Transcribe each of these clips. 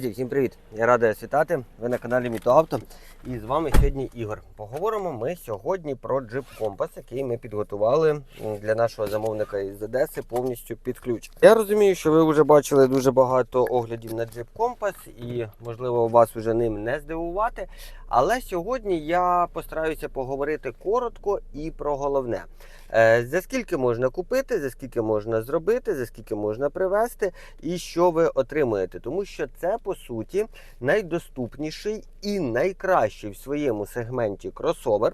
Друзі, всім привіт! Я радий вас вітати. Ви на каналі Міто Авто. І з вами сьогодні Ігор. Поговоримо ми сьогодні про джип компас, який ми підготували для нашого замовника із Одеси повністю під ключ. Я розумію, що ви вже бачили дуже багато оглядів на джип компас, і можливо вас вже ним не здивувати. Але сьогодні я постараюся поговорити коротко і про головне. Е, За скільки можна купити, за скільки можна зробити, за скільки можна привезти, і що ви отримуєте. Тому що це по суті найдоступніший і найкращий в своєму сегменті кросовер,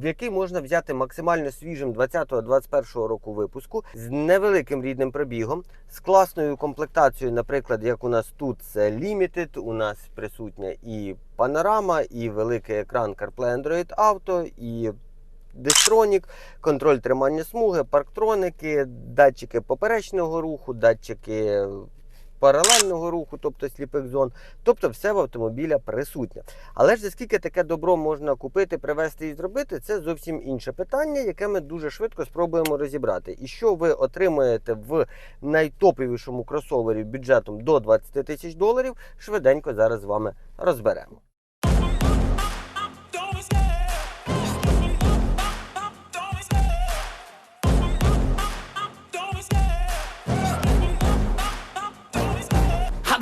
в який можна взяти максимально свіжим 20-21 року випуску з невеликим рідним пробігом, з класною комплектацією, наприклад, як у нас тут це Limited, у нас присутня і панорама, і великий екран CarPlay Android Auto, і Дистронік, контроль тримання смуги, парктроники, датчики поперечного руху, датчики паралельного руху, тобто сліпих зон. Тобто все в автомобіля присутнє. Але ж за скільки таке добро можна купити, привезти і зробити, це зовсім інше питання, яке ми дуже швидко спробуємо розібрати. І що ви отримаєте в найтоповішому кросовері бюджетом до 20 тисяч доларів, швиденько зараз з вами розберемо.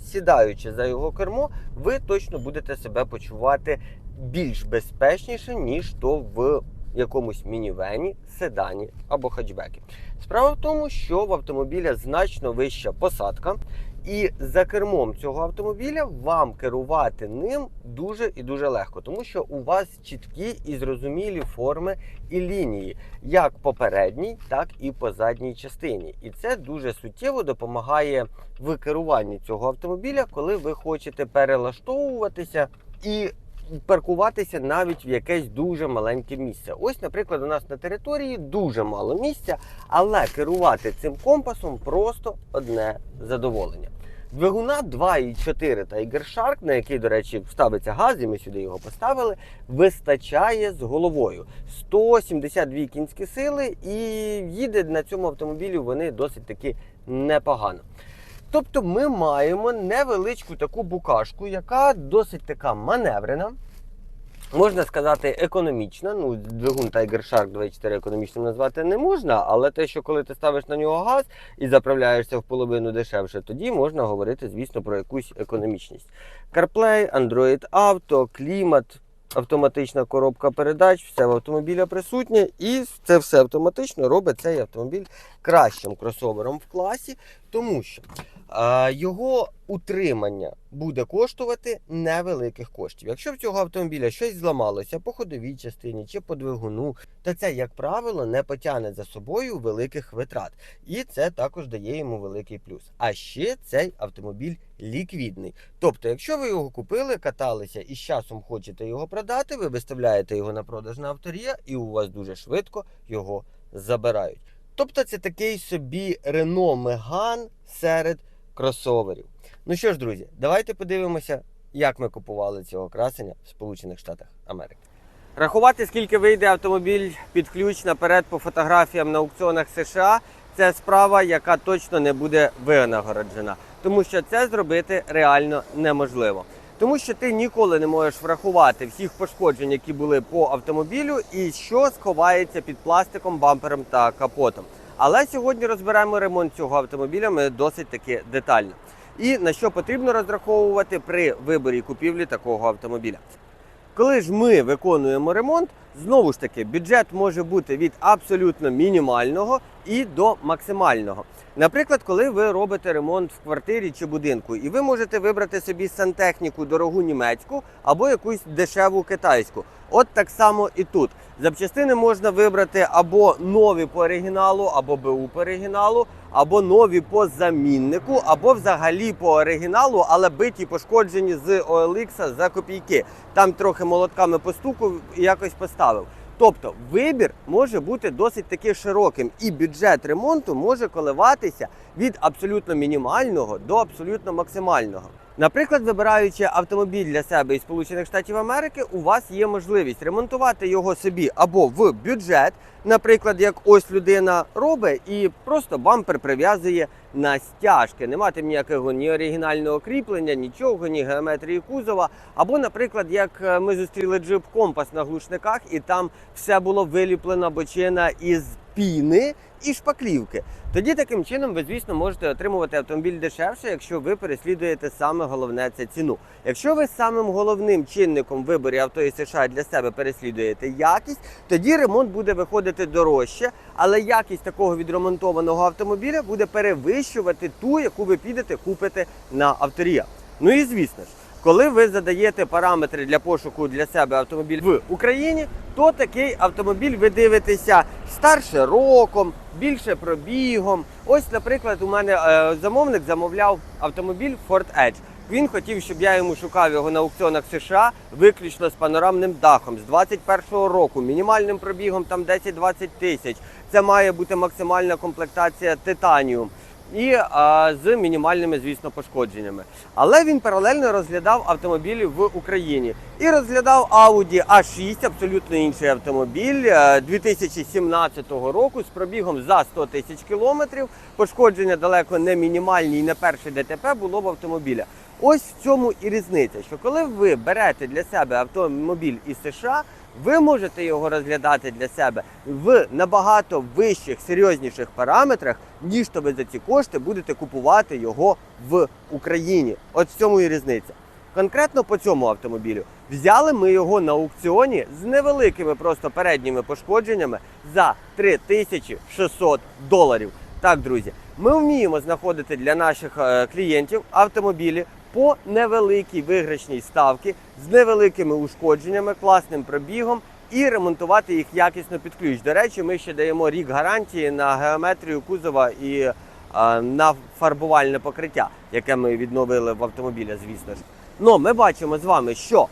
сідаючи за його кермо, ви точно будете себе почувати більш безпечніше, ніж то в якомусь мінівені, седані або хатчбекі. Справа в тому, що в автомобіля значно вища посадка, і за кермом цього автомобіля вам керувати ним дуже і дуже легко, тому що у вас чіткі і зрозумілі форми і лінії, як по передній, так і по задній частині. І це дуже суттєво допомагає в керуванні цього автомобіля, коли ви хочете перелаштовуватися і паркуватися навіть в якесь дуже маленьке місце. Ось, наприклад, у нас на території дуже мало місця, але керувати цим компасом просто одне задоволення. Двигуна 2,4 Tiger Shark, на який, до речі, ставиться газ, і ми сюди його поставили, вистачає з головою. 172 кінські сили, і їде на цьому автомобілі вони досить таки непогано. Тобто ми маємо невеличку таку букашку, яка досить така маневрена. Можна сказати, економічна. Ну, двигун Tiger Shark 24 економічним назвати не можна, але те, що коли ти ставиш на нього газ і заправляєшся в половину дешевше, тоді можна говорити, звісно, про якусь економічність. CarPlay, Android Auto, клімат, автоматична коробка передач, все в автомобіля присутнє, і це все автоматично робить цей автомобіль кращим кросовером в класі, тому що його утримання буде коштувати невеликих коштів. Якщо в цього автомобіля щось зламалося по ходовій частині чи по двигуну, то це, як правило, не потягне за собою великих витрат. І це також дає йому великий плюс. А ще цей автомобіль ліквідний. Тобто, якщо ви його купили, каталися і з часом хочете його продати, ви виставляєте його на продаж на авторія, і у вас дуже швидко його забирають. Тобто це такий собі Renault Megane серед кросоверів. Ну що ж, друзі, давайте подивимося, як ми купували цього красення в Сполучених Штатах Америки. Рахувати, скільки вийде автомобіль під ключ наперед по фотографіям на аукціонах США, це справа, яка точно не буде винагороджена, тому що це зробити реально неможливо. Тому що ти ніколи не можеш врахувати всіх пошкоджень, які були по автомобілю, і що сховається під пластиком, бампером та капотом. Але сьогодні розберемо ремонт цього автомобіля ми досить таки детально. І на що потрібно розраховувати при виборі купівлі такого автомобіля. Коли ж ми виконуємо ремонт, знову ж таки бюджет може бути від абсолютно мінімального і до максимального. Наприклад, коли ви робите ремонт в квартирі чи будинку, і ви можете вибрати собі сантехніку дорогу німецьку або якусь дешеву китайську. От так само і тут. Запчастини можна вибрати або нові по оригіналу, або БУ по оригіналу, або нові по заміннику, або взагалі по оригіналу, але биті пошкоджені з OLX за копійки. Там трохи молотками постукав і якось поставив. Тобто вибір може бути досить таки широким, і бюджет ремонту може коливатися від абсолютно мінімального до абсолютно максимального. Наприклад, вибираючи автомобіль для себе із Сполучених Штатів Америки, у вас є можливість ремонтувати його собі або в бюджет, наприклад, як ось людина робить, і просто бампер прив'язує на стяжки. Не мати ніякого ні оригінального кріплення, нічого, ні геометрії кузова. Або, наприклад, як е, ми зустріли джип компас на глушниках, і там все було виліплена бочина із піни і шпаклівки. Тоді таким чином ви, звісно, можете отримувати автомобіль дешевше, якщо ви переслідуєте саме головне це ціну. Якщо ви самим головним чинником в виборі авто із США для себе переслідуєте якість, тоді ремонт буде виходити дорожче, але якість такого відремонтованого автомобіля буде перевищувати ту, яку ви підете купите на авторія. Ну і звісно ж. Коли ви задаєте параметри для пошуку для себе автомобіль в Україні, то такий автомобіль ви дивитеся старше роком, більше пробігом. Ось, наприклад, у мене е, замовник замовляв автомобіль Ford Edge. Він хотів, щоб я йому шукав його на аукціонах США виключно з панорамним дахом з 21-го року, мінімальним пробігом там 10-20 тисяч. Це має бути максимальна комплектація титаніум і а, з мінімальними, звісно, пошкодженнями. Але він паралельно розглядав автомобілі в Україні і розглядав Audi A6, абсолютно інший автомобіль е, 2017 року з пробігом за 100 тисяч кілометрів. Пошкодження далеко не мінімальні і не перше ДТП було в автомобіля. Ось в цьому і різниця, що коли ви берете для себе автомобіль із США, ви можете його розглядати для себе в набагато вищих, серйозніших параметрах, ніж то ви за ці кошти будете купувати його в Україні. От в цьому і різниця. Конкретно по цьому автомобілю взяли ми його на аукціоні з невеликими просто передніми пошкодженнями за 3600 доларів. Так, друзі, ми вміємо знаходити для наших е, клієнтів автомобілі по невеликій виграшній ставці з невеликими ушкодженнями, класним пробігом і ремонтувати їх якісно під ключ. До речі, ми ще даємо рік гарантії на геометрію кузова і е, на фарбувальне покриття, яке ми відновили в автомобіля, звісно ж. Ну, ми бачимо з вами, що е,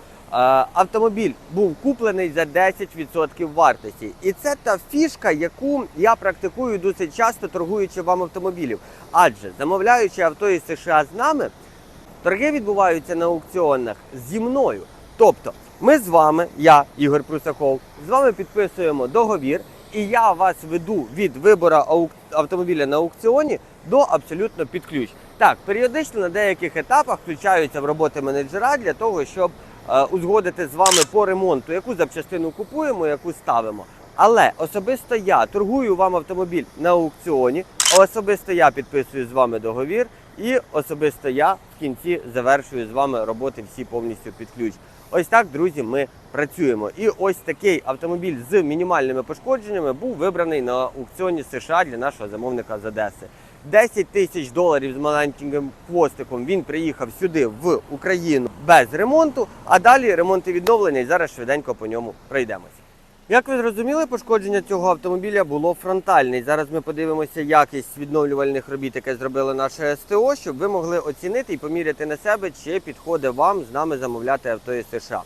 автомобіль був куплений за 10% вартості. І це та фішка, яку я практикую досить часто, торгуючи вам автомобілів. Адже замовляючи авто із США з нами, торги відбуваються на аукціонах зі мною. Тобто, ми з вами, я, Ігор Прусаков, з вами підписуємо договір, і я вас веду від вибору автомобіля на аукціоні до абсолютно під ключ. Так, періодично на деяких етапах включаються в роботи менеджера для того, щоб е, узгодити з вами по ремонту, яку запчастину купуємо, яку ставимо. Але особисто я торгую вам автомобіль на аукціоні, особисто я підписую з вами договір, і особисто я в кінці завершую з вами роботи всі повністю під ключ. Ось так, друзі, ми працюємо. І ось такий автомобіль з мінімальними пошкодженнями був вибраний на аукціоні США для нашого замовника з Одеси. 10 тисяч доларів з маленьким хвостиком він приїхав сюди в Україну без ремонту, а далі ремонт і відновлення, зараз швиденько по ньому пройдемося. Як ви зрозуміли, пошкодження цього автомобіля було фронтальне. Зараз ми подивимося якість відновлювальних робіт, яке зробили наше СТО, щоб ви могли оцінити і поміряти на себе, чи підходить вам з нами замовляти авто із США.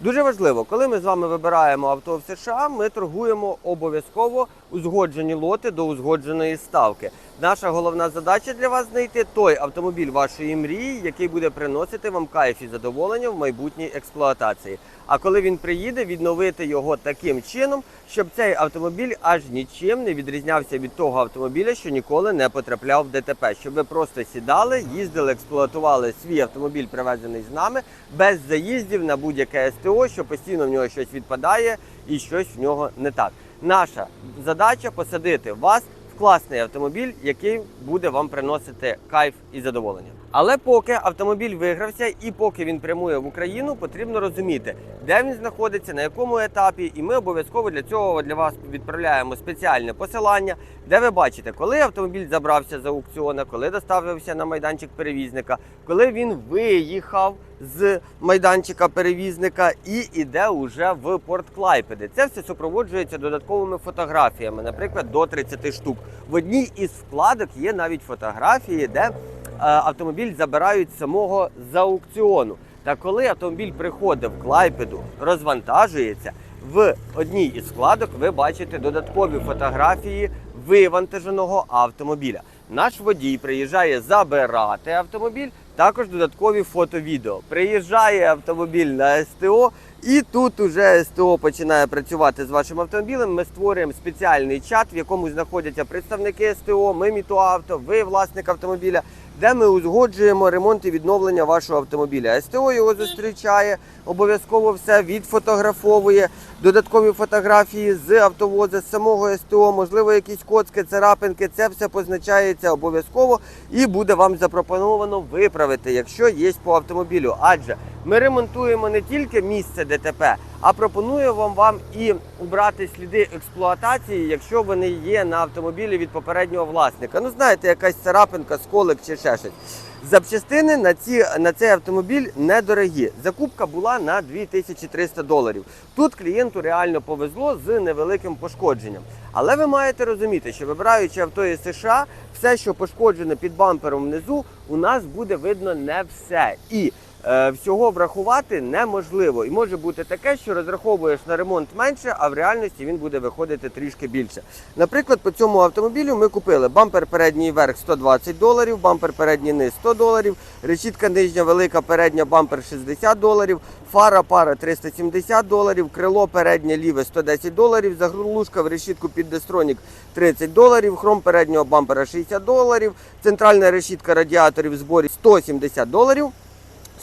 Дуже важливо, коли ми з вами вибираємо авто в США, ми торгуємо обов'язково узгоджені лоти до узгодженої ставки. Наша головна задача для вас знайти той автомобіль вашої мрії, який буде приносити вам кайф і задоволення в майбутній експлуатації. А коли він приїде, відновити його таким чином, щоб цей автомобіль аж нічим не відрізнявся від того автомобіля, що ніколи не потрапляв в ДТП. Щоб ви просто сідали, їздили, експлуатували свій автомобіль, привезений з нами, без заїздів на будь-яке СТО, що постійно в нього щось відпадає і щось в нього не так. Наша задача посадити вас в класний автомобіль, який буде вам приносити кайф і задоволення. Але поки автомобіль вигрався і поки він прямує в Україну, потрібно розуміти, де він знаходиться, на якому етапі, і ми обов'язково для цього для вас відправляємо спеціальне посилання, де ви бачите, коли автомобіль забрався з аукціона, коли доставився на майданчик перевізника, коли він виїхав з майданчика перевізника і іде уже в порт Клайпеди. Це все супроводжується додатковими фотографіями, наприклад, до 30 штук. В одній із вкладок є навіть фотографії, де автомобіль забирають самого з аукціону. Та коли автомобіль приходить в Клайпеду, розвантажується, в одній із вкладок ви бачите додаткові фотографії вивантаженого автомобіля. Наш водій приїжджає забирати автомобіль, також додаткові фото-відео. Приїжджає автомобіль на СТО, і тут уже СТО починає працювати з вашим автомобілем. Ми створюємо спеціальний чат, в якому знаходяться представники СТО, ми Мітуавто, ви власник автомобіля, де ми узгоджуємо ремонт і відновлення вашого автомобіля. СТО його зустрічає, обов'язково все відфотографовує, додаткові фотографії з автовоза, з самого СТО, можливо, якісь коцки, царапинки. Це все позначається обов'язково і буде вам запропоновано виправити, якщо є по автомобілю. Адже ми ремонтуємо не тільки місце ДТП, а пропонуємо вам, і убрати сліди експлуатації, якщо вони є на автомобілі від попереднього власника. Ну, знаєте, якась царапинка, сколик чи ще щось. Запчастини на, ці, на цей автомобіль недорогі. Закупка була на 2300 доларів. Тут клієнту реально повезло з невеликим пошкодженням. Але ви маєте розуміти, що вибираючи авто із США, все, що пошкоджено під бампером внизу, у нас буде видно не все. І всього врахувати неможливо. І може бути таке, що розраховуєш на ремонт менше, а в реальності він буде виходити трішки більше. Наприклад, по цьому автомобілю ми купили бампер передній верх 120 доларів, бампер передній низ 100 доларів, решітка нижня велика передня бампер 60 доларів, фара пара 370 доларів, крило переднє ліве 110 доларів, заглушка в решітку під дестронік 30 доларів, хром переднього бампера 60 доларів, центральна решітка радіаторів в зборі 170 доларів.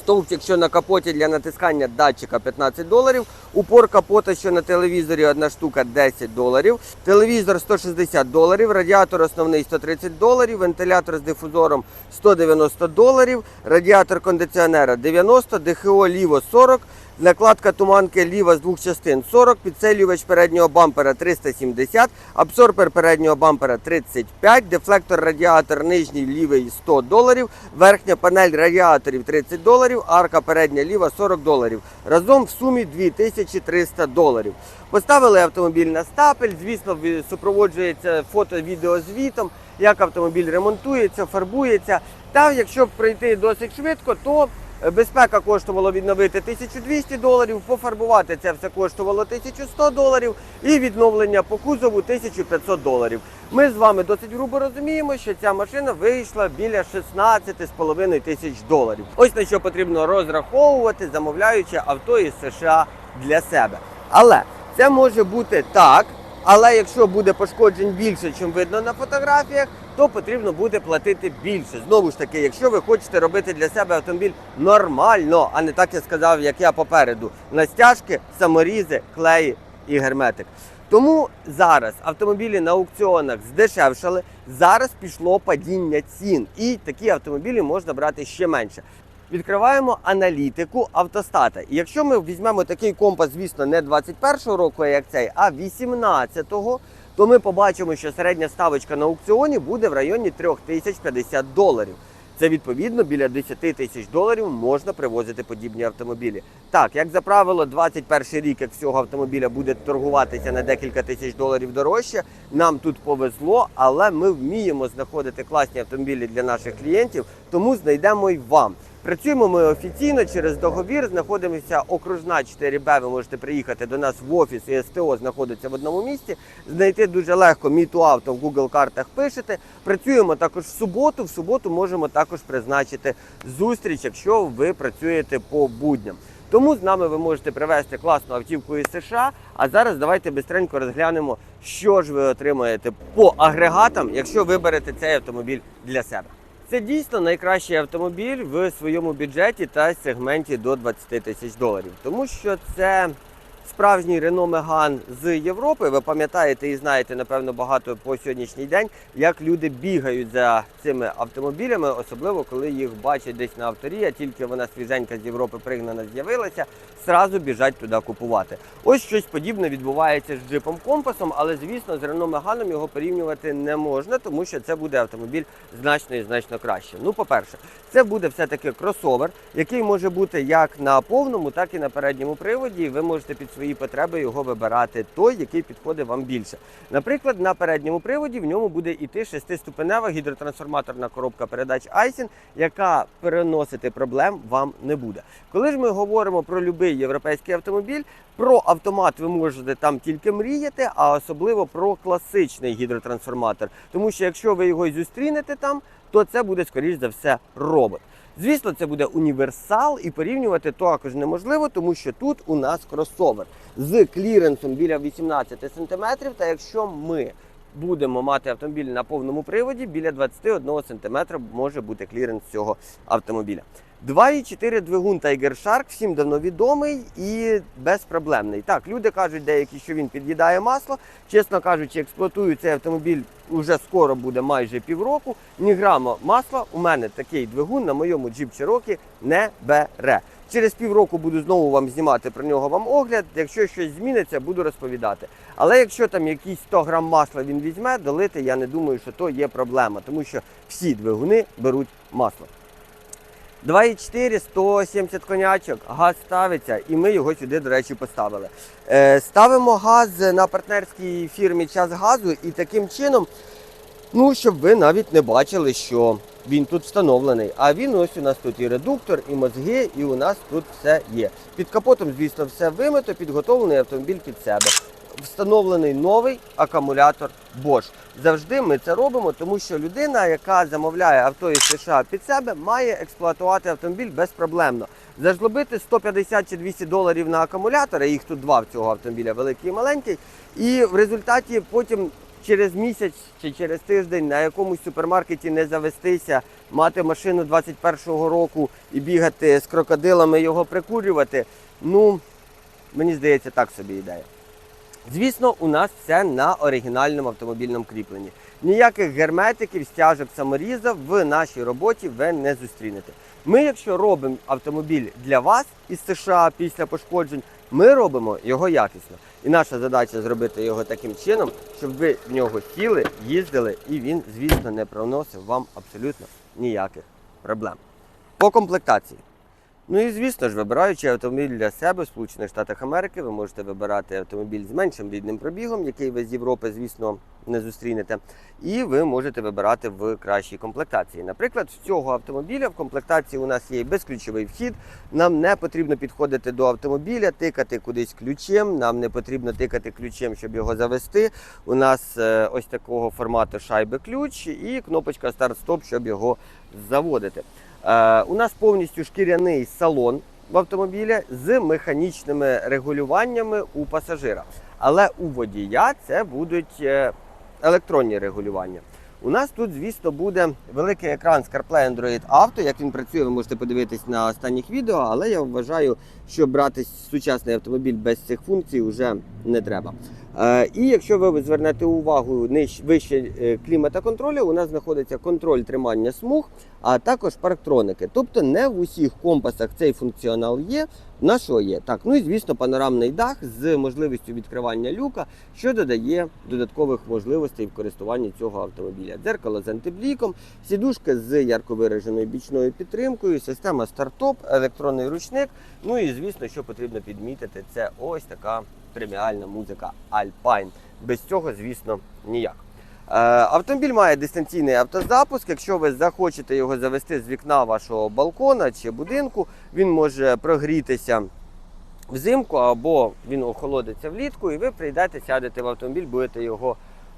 Стовпчик, що на капоті для натискання датчика 15 доларів. Упор капота, що на телевізорі одна штука 10 доларів. Телевізор 160 доларів, радіатор основний 130 доларів, вентилятор з дифузором 190 доларів, радіатор кондиціонера 90, ДХО ліво 40. Накладка туманки ліва з двох частин 40, підсилювач переднього бампера 370, абсорбер переднього бампера 35, дефлектор радіатор нижній лівий 100 доларів, верхня панель радіаторів 30 доларів, арка передня ліва 40 доларів. Разом в сумі 2300 доларів. Поставили автомобіль на стапель, звісно, супроводжується фото-відеозвітом, як автомобіль ремонтується, фарбується. Та якщо пройти досить швидко, то Безпека коштувала відновити 1200 доларів, пофарбувати це все коштувало 1100 доларів і відновлення по кузову 1500 доларів. Ми з вами досить грубо розуміємо, що ця машина вийшла біля 16,5 тисяч доларів. Ось на що потрібно розраховувати, замовляючи авто із США для себе. Але це може бути так. Але якщо буде пошкоджень більше, ніж видно на фотографіях, то потрібно буде платити більше. Знову ж таки, якщо ви хочете робити для себе автомобіль нормально, а не так я сказав, як я попереду, настяжки, саморізи, клеї і герметик. Тому зараз автомобілі на аукціонах здешевшали. Зараз пішло падіння цін, і такі автомобілі можна брати ще менше. Відкриваємо аналітику автостата. І якщо ми візьмемо такий компас, звісно, не 21-го року, як цей, а 18-го, то ми побачимо, що середня ставочка на аукціоні буде в районі 3050 доларів. Це відповідно біля 10 тисяч доларів можна привозити подібні автомобілі. Так, як за правило, 21 рік, як всього автомобіля буде торгуватися на декілька тисяч доларів дорожче. Нам тут повезло, але ми вміємо знаходити класні автомобілі для наших клієнтів, тому знайдемо й вам. Працюємо ми офіційно через договір. Знаходимося окружна 4Б. Ви можете приїхати до нас в офіс і СТО знаходиться в одному місці. Знайти дуже легко міту авто в Google картах пишете. Працюємо також в суботу. В суботу можемо також призначити зустріч, якщо ви працюєте по будням. Тому з нами ви можете привезти класну автівку із США. А зараз давайте бистренько розглянемо, що ж ви отримаєте по агрегатам, якщо виберете цей автомобіль для себе. Це дійсно найкращий автомобіль в своєму бюджеті та сегменті до 20 тисяч доларів, тому що це справжній Renault Megane з Європи. Ви пам'ятаєте і знаєте, напевно, багато по сьогоднішній день, як люди бігають за цими автомобілями, особливо коли їх бачать десь на авторі, а тільки вона свіженька з Європи пригнана з'явилася, зразу біжать туди купувати. Ось щось подібне відбувається з джипом компасом, але звісно, з Renault Megane його порівнювати не можна, тому що це буде автомобіль значно і значно краще. Ну, по-перше, це буде все-таки кросовер, який може бути як на повному, так і на передньому приводі. Ви можете під свої потреби його вибирати той, який підходить вам більше. Наприклад, на передньому приводі в ньому буде іти шестиступенева гідротрансформаторна коробка передач Айсін, яка переносити проблем вам не буде. Коли ж ми говоримо про будь-який європейський автомобіль, про автомат ви можете там тільки мріяти, а особливо про класичний гідротрансформатор. Тому що якщо ви його зустрінете там, то це буде скоріш за все робот. Звісно, це буде універсал, і порівнювати також неможливо, тому що тут у нас кросовер з кліренсом біля 18 см. Та якщо ми будемо мати автомобіль на повному приводі, біля 21 см може бути кліренс цього автомобіля. 2,4 двигун Tiger Shark всім давно відомий і безпроблемний. Так, люди кажуть деякі, що він під'їдає масло. Чесно кажучи, експлуатую цей автомобіль уже скоро буде майже півроку. Ні грама масла у мене такий двигун на моєму Jeep Cherokee не бере. Через півроку буду знову вам знімати про нього вам огляд. Якщо щось зміниться, буду розповідати. Але якщо там якісь 100 грам масла він візьме, долити я не думаю, що то є проблема, тому що всі двигуни беруть масло. 2,4, 170 конячок, газ ставиться, і ми його сюди, до речі, поставили. Е, ставимо газ на партнерській фірмі час газу і таким чином, ну, щоб ви навіть не бачили, що він тут встановлений. А він ось у нас тут і редуктор, і мозги, і у нас тут все є. Під капотом, звісно, все вимито, підготовлений автомобіль під себе. Встановлений новий акумулятор Bosch. Завжди ми це робимо, тому що людина, яка замовляє авто із США під себе, має експлуатувати автомобіль безпроблемно. Зажлобити 150 чи 200 доларів на акумулятор, а їх тут два в цього автомобіля, великий і маленький. І в результаті потім через місяць чи через тиждень на якомусь супермаркеті не завестися, мати машину 21-го року і бігати з крокодилами, його прикурювати. Ну, мені здається, так собі ідея. Звісно, у нас все на оригінальному автомобільному кріпленні. Ніяких герметиків, стяжок, саморізів в нашій роботі ви не зустрінете. Ми, якщо робимо автомобіль для вас із США після пошкоджень, ми робимо його якісно. І наша задача зробити його таким чином, щоб ви в нього сіли, їздили, і він, звісно, не приносив вам абсолютно ніяких проблем. По комплектації. Ну і звісно ж, вибираючи автомобіль для себе в Сполучених Штатах Америки, ви можете вибирати автомобіль з меншим рідним пробігом, який ви з Європи, звісно, не зустрінете. І ви можете вибирати в кращій комплектації. Наприклад, з цього автомобіля в комплектації у нас є безключовий вхід. Нам не потрібно підходити до автомобіля, тикати кудись ключем. Нам не потрібно тикати ключем, щоб його завести. У нас е, ось такого формату шайби ключ і кнопочка старт-стоп, щоб його заводити. Е, у нас повністю шкіряний салон в автомобілі з механічними регулюваннями у пасажира. Але у водія це будуть е, електронні регулювання. У нас тут, звісно, буде великий екран з CarPlay Android Auto. Як він працює, ви можете подивитись на останніх відео, але я вважаю, що брати сучасний автомобіль без цих функцій вже не треба. І якщо ви звернете увагу вище е, клімата контролю, у нас знаходиться контроль тримання смуг, а також парктроники. Тобто не в усіх компасах цей функціонал є. В нашого є. Так, ну і звісно, панорамний дах з можливістю відкривання люка, що додає додаткових можливостей в користуванні цього автомобіля. Дзеркало з антибліком, сідушка з ярко вираженою бічною підтримкою, система стартоп, електронний ручник. Ну і звісно, що потрібно підмітити, це ось така преміальна музика Alpine. Без цього, звісно, ніяк. Е, Автомобіль має дистанційний автозапуск. Якщо ви захочете його завести з вікна вашого балкона чи будинку, він може прогрітися взимку або він охолодиться влітку, і ви прийдете, сядете в автомобіль, будете його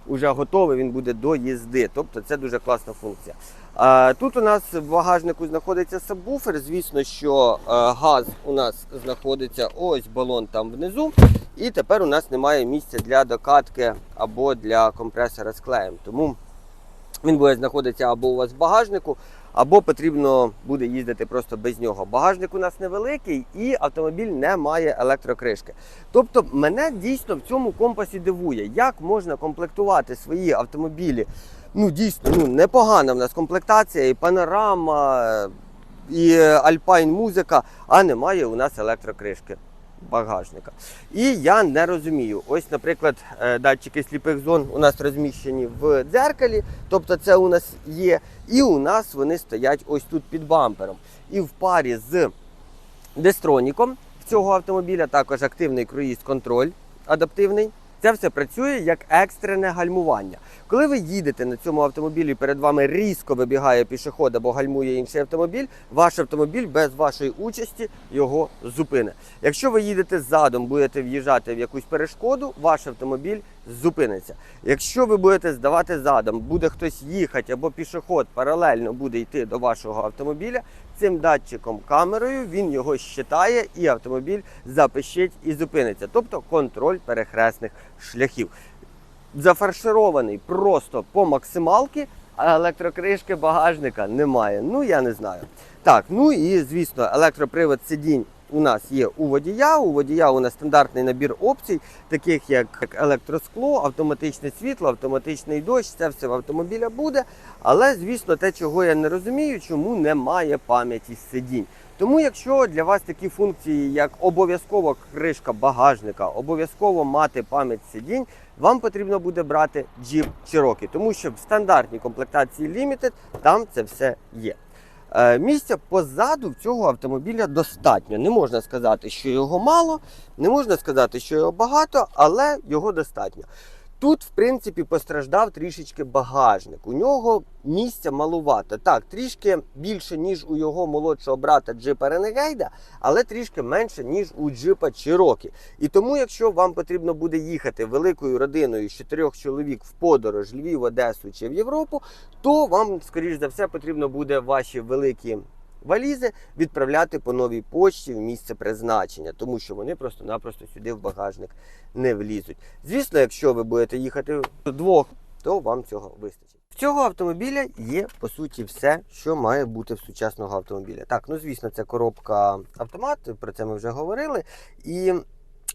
вже готовий, він буде до їзди. Тобто це дуже класна функція. Тут у нас в багажнику знаходиться сабвуфер. Звісно, що е, газ у нас знаходиться ось балон там внизу. І тепер у нас немає місця для докатки або для компресора з клеєм. Тому він буде знаходитися або у вас в багажнику, або потрібно буде їздити просто без нього. Багажник у нас невеликий і автомобіль не має електрокришки. Тобто мене дійсно в цьому компасі дивує, як можна комплектувати свої автомобілі. Ну, дійсно, ну непогана в нас комплектація, і панорама, е, і альпайн музика, а немає у нас електрокришки багажника. І я не розумію. Ось, наприклад, е, датчики сліпих зон у нас розміщені в дзеркалі, тобто це у нас є, і у нас вони стоять ось тут під бампером. І в парі з дестроніком цього автомобіля також активний круїз-контроль адаптивний. Це все працює як екстрене гальмування. Коли ви їдете на цьому автомобілі, перед вами різко вибігає пішоход або гальмує інший автомобіль, ваш автомобіль без вашої участі його зупине. Якщо ви їдете задом, будете в'їжджати в якусь перешкоду, ваш автомобіль зупиниться. Якщо ви будете здавати задом, буде хтось їхати або пішоход паралельно буде йти до вашого автомобіля, цим датчиком камерою він його щитає і автомобіль запищить і зупиниться. Тобто контроль перехресних шляхів. Зафарширований просто по максималки, а електрокришки багажника немає. Ну я не знаю. Так, ну і звісно, електропривод сидінь у нас є у водія. У водія у нас стандартний набір опцій, таких як електроскло, автоматичне світло, автоматичний дощ. Це все в автомобіля буде. Але, звісно, те, чого я не розумію, чому немає пам'яті сидінь. Тому, якщо для вас такі функції, як обов'язково кришка багажника, обов'язково мати пам'ять сидінь, вам потрібно буде брати Jeep Cherokee, тому що в стандартній комплектації Limited там це все є. Е, Місця позаду цього автомобіля достатньо. Не можна сказати, що його мало, не можна сказати, що його багато, але його достатньо. Тут, в принципі, постраждав трішечки багажник. У нього місця малувато. Так, трішки більше, ніж у його молодшого брата Джипа Ренегейда, але трішки менше, ніж у Джипа Чирокі. І тому, якщо вам потрібно буде їхати великою родиною з чотирьох чоловік в подорож Львів, Одесу чи в Європу, то вам, скоріш за все, потрібно буде ваші великі валізи відправляти по новій почті в місце призначення, тому що вони просто-напросто сюди в багажник не влізуть. Звісно, якщо ви будете їхати вдвох, то вам цього вистачить. В цього автомобіля є по суті все, що має бути в сучасного автомобіля. Так, ну звісно, це коробка автомат, про це ми вже говорили. І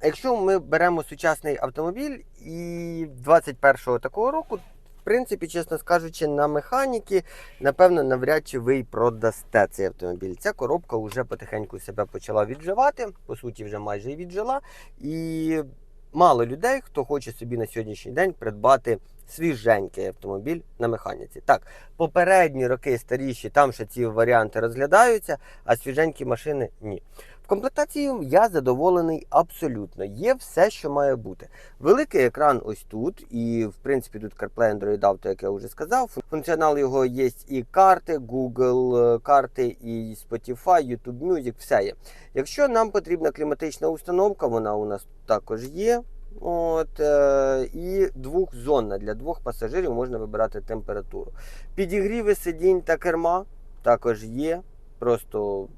якщо ми беремо сучасний автомобіль і 21-го такого року, в принципі, чесно скажучи, на механіки, напевно, навряд чи ви й продасте цей автомобіль. Ця коробка вже потихеньку себе почала відживати, по суті, вже майже і віджила. І мало людей, хто хоче собі на сьогоднішній день придбати свіженький автомобіль на механіці. Так, попередні роки старіші, там ще ці варіанти розглядаються, а свіженькі машини ні. В комплектації я задоволений абсолютно. Є все, що має бути. Великий екран ось тут, і в принципі тут CarPlay Android Auto, як я вже сказав. Функціонал його є і карти, Google е, карти, і Spotify, YouTube Music, все є. Якщо нам потрібна кліматична установка, вона у нас також є. От, е, і двохзонна для двох пасажирів можна вибирати температуру. Підігріви сидінь та керма також є. Просто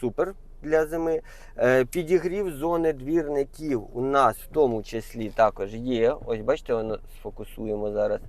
супер для зими. Е, підігрів зони двірників у нас в тому числі також є. Ось бачите, воно сфокусуємо зараз.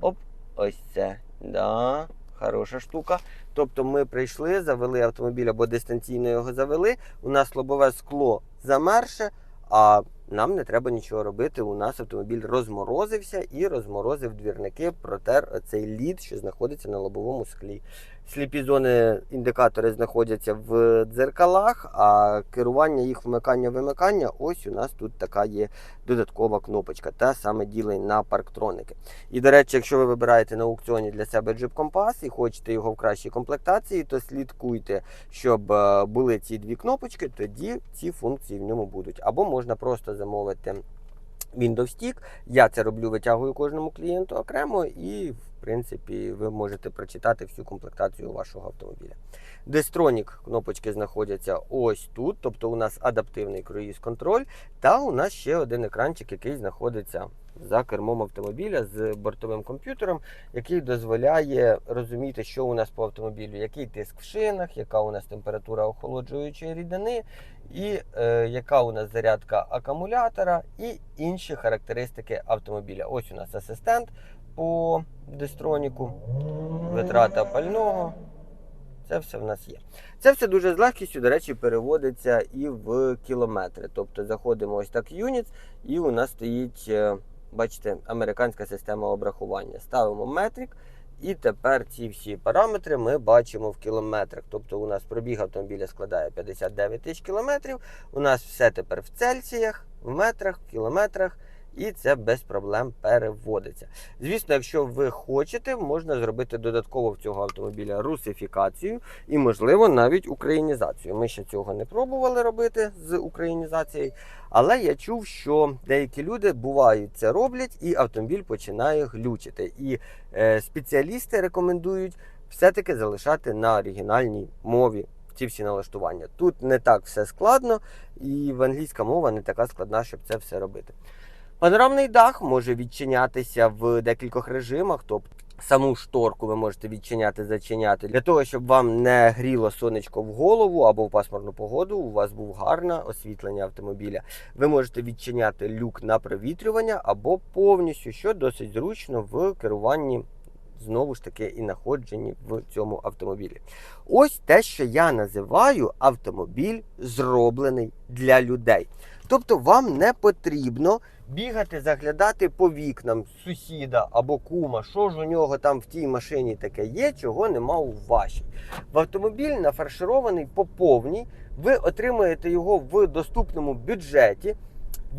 Оп, ось це. Да, хороша штука. Тобто ми прийшли, завели автомобіль або дистанційно його завели. У нас лобове скло замерше, а нам не треба нічого робити. У нас автомобіль розморозився і розморозив двірники, протер цей лід, що знаходиться на лобовому склі. Сліпі зони індикатори знаходяться в дзеркалах, а керування їх вмикання-вимикання, ось у нас тут така є додаткова кнопочка, та саме ділень на парктроники. І, до речі, якщо ви вибираєте на аукціоні для себе Jeep Compass і хочете його в кращій комплектації, то слідкуйте, щоб е, були ці дві кнопочки, тоді ці функції в ньому будуть. Або можна просто замовити Windows Stick. Я це роблю, витягую кожному клієнту окремо, і в принципі ви можете прочитати всю комплектацію вашого автомобіля. Дестронік кнопочки знаходяться ось тут, тобто у нас адаптивний круїз-контроль, та у нас ще один екранчик, який знаходиться за кермом автомобіля з бортовим комп'ютером, який дозволяє розуміти, що у нас по автомобілю, який тиск в шинах, яка у нас температура охолоджуючої рідини, і е, яка у нас зарядка акумулятора, і інші характеристики автомобіля. Ось у нас асистент по дистроніку, витрата пального. Це все в нас є. Це все дуже з легкістю, до речі, переводиться і в кілометри. Тобто заходимо ось так юніт, і у нас стоїть, е, бачите, американська система обрахування. Ставимо метрик, і тепер ці всі параметри ми бачимо в кілометрах. Тобто у нас пробіг автомобіля складає 59 тисяч кілометрів. У нас все тепер в цельсіях, в метрах, в кілометрах. І це без проблем переводиться. Звісно, якщо ви хочете, можна зробити додатково в цього автомобіля русифікацію і, можливо, навіть українізацію. Ми ще цього не пробували робити з українізацією, але я чув, що деякі люди бувають це роблять, і автомобіль починає глючити. І е, спеціалісти рекомендують все-таки залишати на оригінальній мові. Ці всі налаштування. Тут не так все складно, і в англійська мова не така складна, щоб це все робити. Панорамний дах може відчинятися в декількох режимах, тобто саму шторку ви можете відчиняти, зачиняти для того, щоб вам не гріло сонечко в голову або в пасмурну погоду. У вас був гарне освітлення автомобіля. Ви можете відчиняти люк на провітрювання або повністю, що досить зручно в керуванні. Знову ж таки, і находженні в цьому автомобілі. Ось те, що я називаю автомобіль зроблений для людей. Тобто вам не потрібно бігати, заглядати по вікнам сусіда або кума, що ж у нього там в тій машині таке є, чого нема у вашій. В автомобіль нафарширований по повній, ви отримаєте його в доступному бюджеті.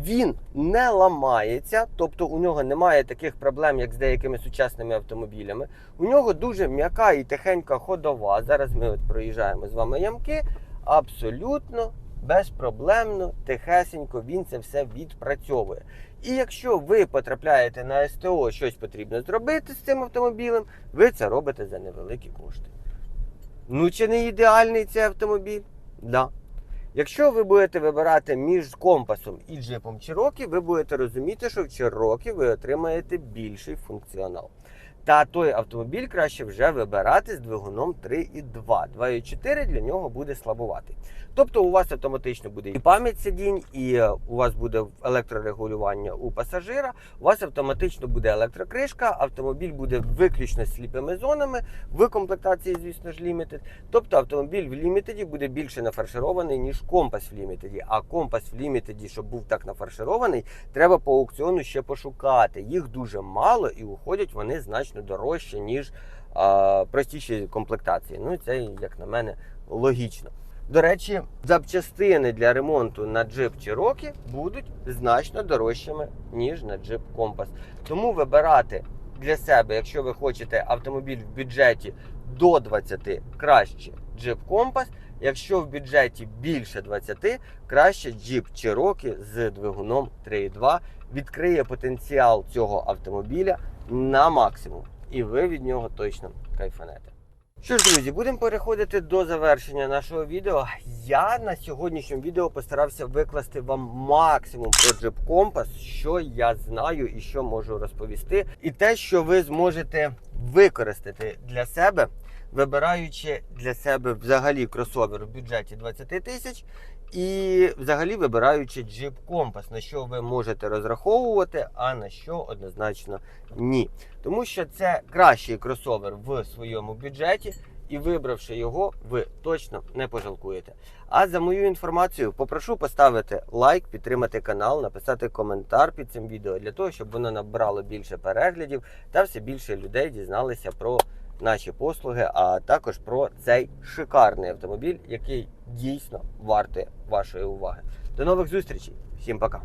Він не ламається, тобто у нього немає таких проблем, як з деякими сучасними автомобілями. У нього дуже м'яка і тихенька ходова. Зараз ми от проїжджаємо з вами ямки. Абсолютно безпроблемно, тихесенько він це все відпрацьовує. І якщо ви потрапляєте на СТО, щось потрібно зробити з цим автомобілем, ви це робите за невеликі кошти. Ну, чи не ідеальний цей автомобіль? Да. Якщо ви будете вибирати між компасом і джипом Cherokee, ви будете розуміти, що в Cherokee ви отримаєте більший функціонал. Та той автомобіль краще вже вибирати з двигуном 3,2. 2,4 для нього буде слабуватий. Тобто у вас автоматично буде і пам'ять сидінь, і е, у вас буде електрорегулювання у пасажира, у вас автоматично буде електрокришка, автомобіль буде виключно сліпими зонами в комплектації, звісно ж, Limited. Тобто автомобіль в Limited буде більше нафарширований, ніж компас в Limited. А компас в Limited, щоб був так нафарширований, треба по аукціону ще пошукати. Їх дуже мало і уходять вони значно дорожче, ніж а, простіші комплектації. Ну, це, як на мене, логічно. До речі, запчастини для ремонту на джип Cherokee будуть значно дорожчими, ніж на джип Compass. Тому вибирати для себе, якщо ви хочете автомобіль в бюджеті до 20, краще джип Compass. Якщо в бюджеті більше 20, краще джип Cherokee з двигуном 3.2 відкриє потенціал цього автомобіля на максимум. І ви від нього точно кайфанете. Що ж, друзі, будемо переходити до завершення нашого відео. Я на сьогоднішньому відео постарався викласти вам максимум про Jeep Compass, що я знаю і що можу розповісти, і те, що ви зможете використати для себе, вибираючи для себе взагалі кросовер в бюджеті 20 тисяч. І взагалі вибираючи Jeep Compass, на що ви можете розраховувати, а на що однозначно ні. Тому що це кращий кросовер в своєму бюджеті, і вибравши його, ви точно не пожалкуєте. А за мою інформацію попрошу поставити лайк, підтримати канал, написати коментар під цим відео для того, щоб воно набрало більше переглядів та все більше людей дізналися про наші послуги, а також про цей шикарний автомобіль, який дійсно вартий вашої уваги. До нових зустрічей! Всім пока!